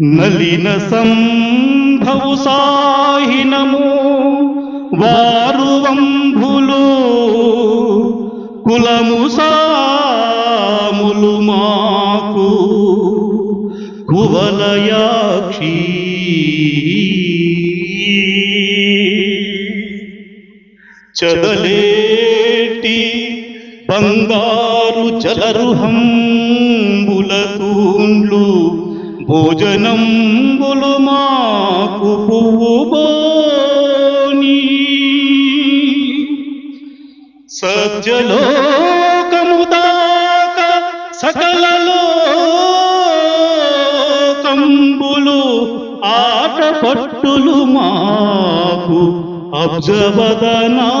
నలిన సంభవు సాహినము వారు వంభులు కులము సాములు మాకు. కువలయాక్షి. చదలేటి బంగారు చలరుహంబులతూండ్లు భోజనంబులు మాకు పువ్వు బోని సజ్జలోకము దాక సకల లోకంబులు ఆట పట్టులు మాకు అబ్జవదనా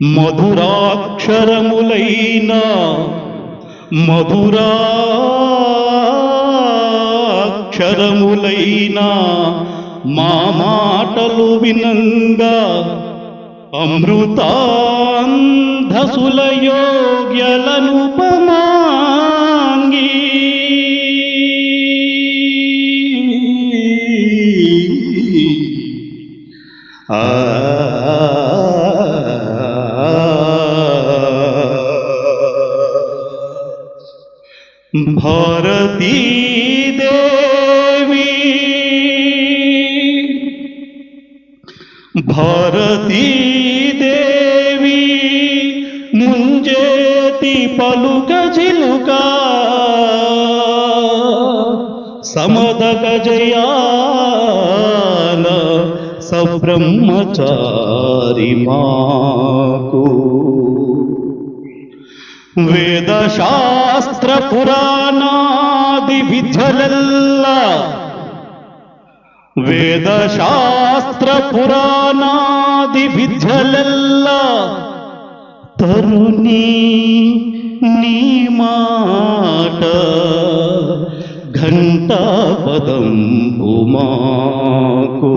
మధురాక్షరములైన మధురాక్షరములైన మా మాటలు వినంగా అమృతాంధసుల యోగ్యలనుపమాంగి ఆ భారతీ దేవి భారతీ దేవి ముంజేతి పలుక జిలుక సమదక జయాన సబ్రహ్మచారి మాకు ವೇದಶಾಸ್ತ್ರ ಪುರಾಣಾದಿ ವಿಧ್ವಲೆಲ್ಲ ವೇದಶಾಸ್ತ್ರ ಪುರಾಣಾದಿ ವಿಧ್ವಲೆಲ್ಲ ತರುಣಿ ನೀ ಮಾಟ ಘಂಟಾ ಪದಂ ಉಮಾಕು